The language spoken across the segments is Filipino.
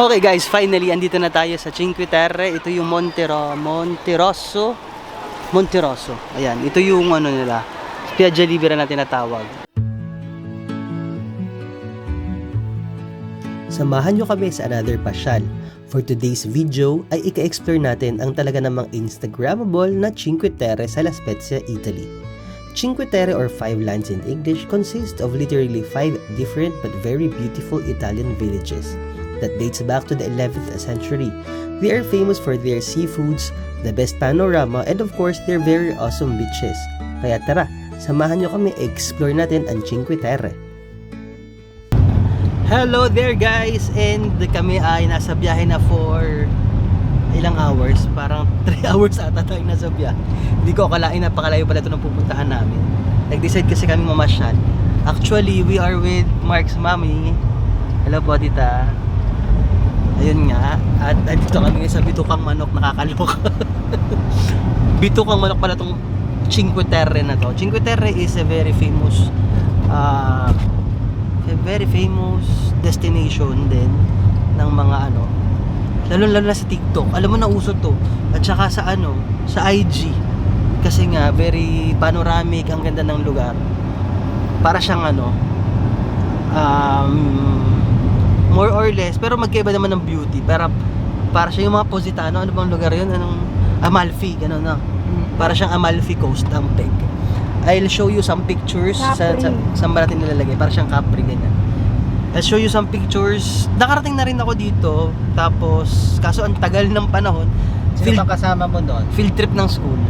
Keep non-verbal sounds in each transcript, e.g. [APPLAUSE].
Okay guys, finally andito na tayo sa Cinque Terre. Ito yung Montero, Monterosso. Monterosso. Ayan, ito yung ano nila. Spiaggia Libera na tinatawag. Samahan nyo kami sa another pasyal. For today's video ay ika-explore natin ang talaga namang Instagrammable na Cinque Terre sa La Spezia, Italy. Cinque Terre or Five Lands in English consists of literally five different but very beautiful Italian villages that dates back to the 11th century. They are famous for their seafoods, the best panorama, and of course, their very awesome beaches. Kaya tara, samahan nyo kami explore natin ang Cinque Terre. Hello there guys! And kami ay nasa biyahe na for ilang hours? Parang [LAUGHS] 3 hours ata tayo nasa biyahe. Hindi ko akalain napakalayo pala ito ng pupuntahan namin. Nag-decide kasi kami mamasyal. Actually, we are with Mark's mommy. Hello po, tita. Ayun nga. At andito kami sa Bitukang Manok. Nakakaloka. [LAUGHS] Bitukang Manok pala itong Cinque Terre na to. Cinque Terre is a very famous uh, a very famous destination din ng mga ano lalo lalo na sa TikTok alam mo na uso to at saka sa ano sa IG kasi nga very panoramic ang ganda ng lugar para siyang ano um, more or less pero magkaiba naman ng beauty para para siya yung mga Positano ano bang lugar yun anong Amalfi gano'n na para siyang Amalfi Coast ang peg I'll show you some pictures sa, sa Capri. saan ba natin nilalagay para siyang Capri ganyan I'll show you some pictures nakarating na rin ako dito tapos kaso ang tagal ng panahon Sino field, bang kasama mo doon? field trip ng school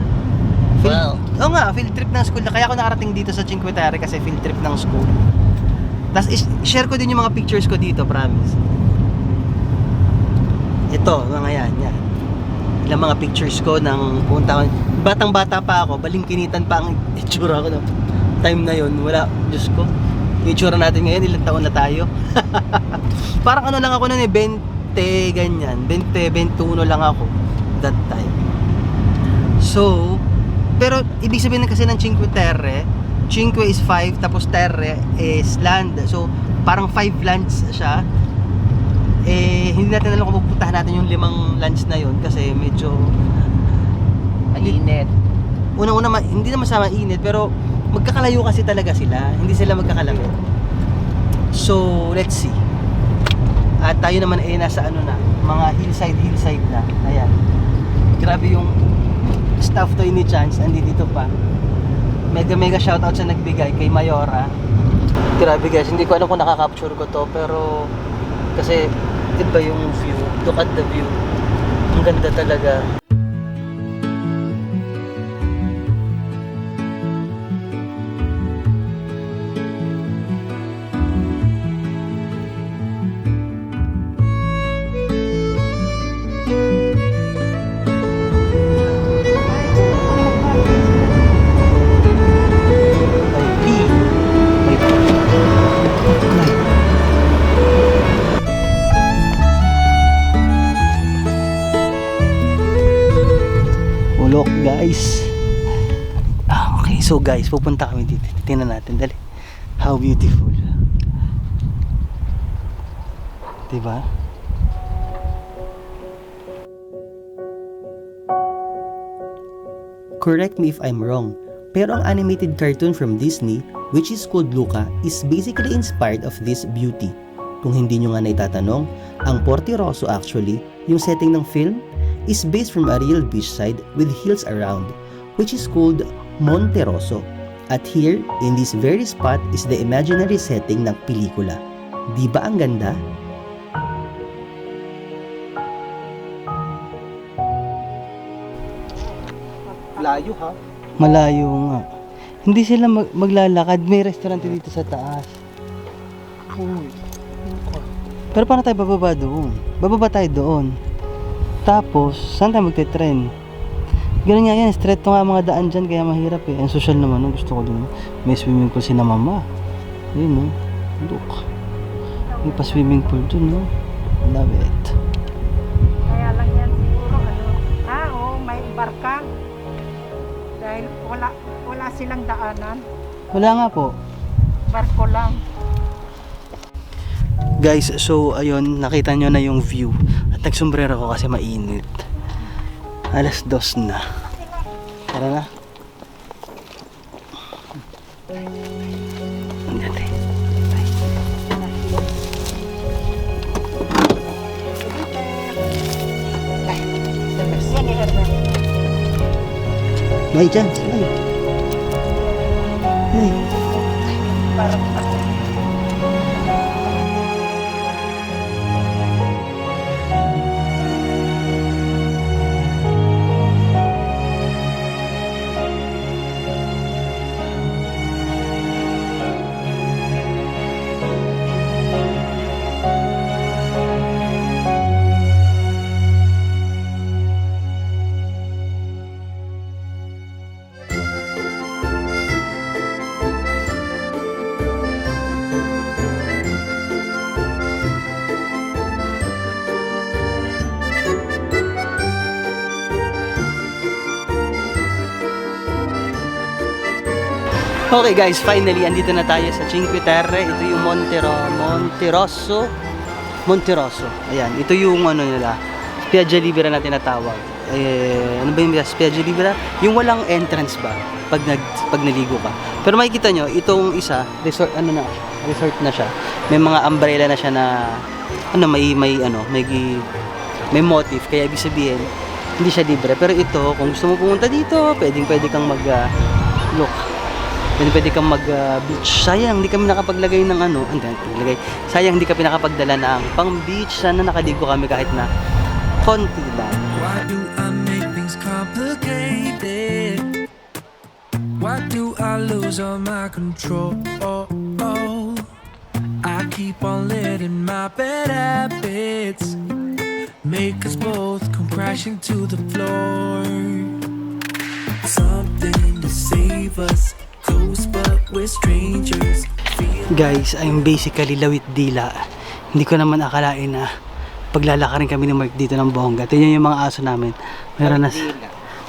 field, Wow. Oo nga, field trip ng school. Kaya ako nakarating dito sa Cinque Terre kasi field trip ng school. Tapos share ko din yung mga pictures ko dito, promise. Ito, mga yan, yan. Ilang mga pictures ko ng punta ko. Batang bata pa ako, balingkinitan pa ang [LAUGHS] itsura ko ng time na yon Wala, Diyos ko. Yung itsura natin ngayon, ilang taon na tayo. [LAUGHS] Parang ano lang ako nun eh, 20, ganyan. 20, 21 lang ako that time. So, pero ibig sabihin kasi ng Cinque Terre, Cinque is 5 tapos Terre is land. So, parang 5 lands siya. Eh, hindi natin alam kung pupuntahan natin yung limang lands na yon kasi medyo Mainit. unang-una ma- hindi naman sa mainit pero magkakalayo kasi talaga sila. Hindi sila magkakalapit. So, let's see. At tayo naman ay nasa ano na, mga hillside hillside na. Ayan. Grabe yung staff toy ni Chance, andi dito pa. Mega mega shoutout sa nagbigay kay Mayora. Grabe guys, hindi ko alam kung nakaka-capture ko to pero kasi iba yung view. Look at the view. Ang ganda talaga. So guys, pupunta kami dito. Tingnan natin. Dali. How beautiful. Diba? Correct me if I'm wrong, pero ang animated cartoon from Disney, which is called Luca, is basically inspired of this beauty. Kung hindi nyo nga naitatanong, ang Porti Rosso actually, yung setting ng film, is based from a real beachside with hills around, which is called Monte Rosso. At here, in this very spot is the imaginary setting ng pelikula. Di ba ang ganda? Layo ha? Malayo nga. Hindi sila mag- maglalakad. May restaurant dito sa taas. Pero paano tayo bababa doon? Bababa tayo doon. Tapos, saan tayo magte-tren? Ganun nga yan, straight nga mga daan dyan, kaya mahirap eh. Ang social naman, no? gusto ko din. May swimming pool si na mama. Ayun, no? Look. May pa swimming pool dun, no? Love it. Kaya lang yan siguro ano. Ah, oo, may barka. Dahil wala wala silang daanan. Wala nga po. Barko lang. Guys, so ayun, nakita nyo na yung view. At nagsombrero ko kasi mainit. Alas dos na. Tara na. Herman. May dyan, may. Okay guys, finally, andito na tayo sa Cinque Terre. Ito yung Montero, Monterosso. Monterosso. Ayan, ito yung ano nila. Spiaggia Libera na tinatawag. Eh, ano ba yung Spiaggia Libera? Yung walang entrance ba? Pag, nag, pag naligo ka. Pero makikita nyo, itong isa, resort, ano na, resort na siya. May mga umbrella na siya na, ano, may, may, ano, may, may motif. Kaya ibig sabihin, hindi siya libre. Pero ito, kung gusto mo pumunta dito, pwedeng pwede kang mag, ah, look, pwede pwede kang mag ah, beach. Sayang, hindi kami nakapaglagay ng ano, hindi, paglagay. Sayang, hindi kami nakapagdala ng pang beach. Sana nakaligo kami kahit na konti lang. Why do I make things complicated? Why do I lose all my control? I keep on letting my bad habits make us both come crashing to the floor. Something to save us, we're strangers. Guys, I'm basically lawit dila. Hindi ko naman akalain na paglalakarin kami ni Mark dito ng bongga. Tingnan yung mga aso namin. Meron na,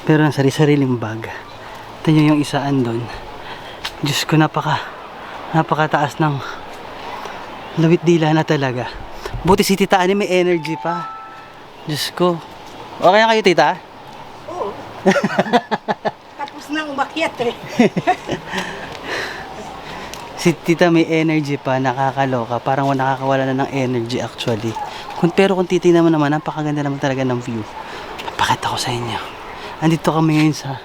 meron na sari-sariling bag. Tingnan yung isaan doon. Diyos ko, napaka, napakataas ng lawit dila na talaga. Buti si Tita Ani may energy pa. Diyos ko. Okay na kayo, Tita? Oo. [LAUGHS] Tapos na umakyat eh. [LAUGHS] Si tita may energy pa, nakakaloka. Parang wala nakakawala na ng energy actually. Kung, pero kung titignan mo naman, napakaganda naman talaga ng view. Papakita ko sa inyo. Andito kami ngayon sa...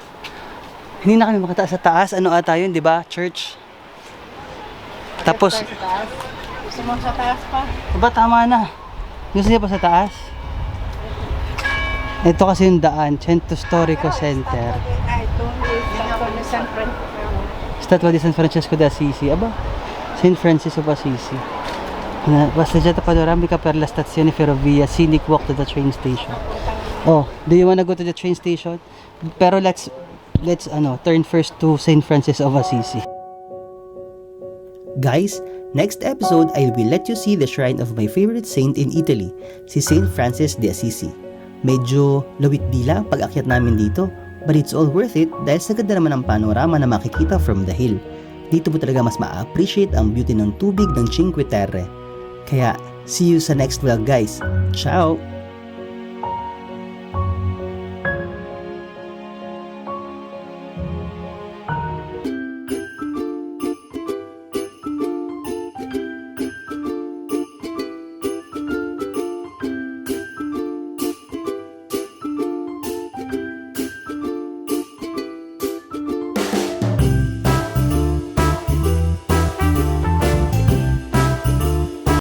Hindi na kami makataas sa taas. Ano ata yun, di ba? Church. Tapos, Tayo sa taas. Gusto mo sa taas pa? ba tama na? Gusto niya pa sa taas? Ito kasi yung daan, Centro Storico Center. Ito. San Francisco. Statua di San Francesco de Assisi. Aba, St. Francis of Assisi. Na, passeggiata panoramica per la stazione ferrovia, scenic walk to the train station. Oh, do you wanna go to the train station? Pero let's, let's ano, turn first to St. Francis of Assisi. Guys, next episode I will let you see the shrine of my favorite saint in Italy, si Saint Francis de Assisi. Medyo lawit dila ang pag-akyat namin dito, but it's all worth it dahil sa ganda naman ng panorama na makikita from the hill. Dito mo talaga mas ma-appreciate ang beauty ng tubig ng Cinque Terre. Kaya, see you sa next vlog guys. Ciao!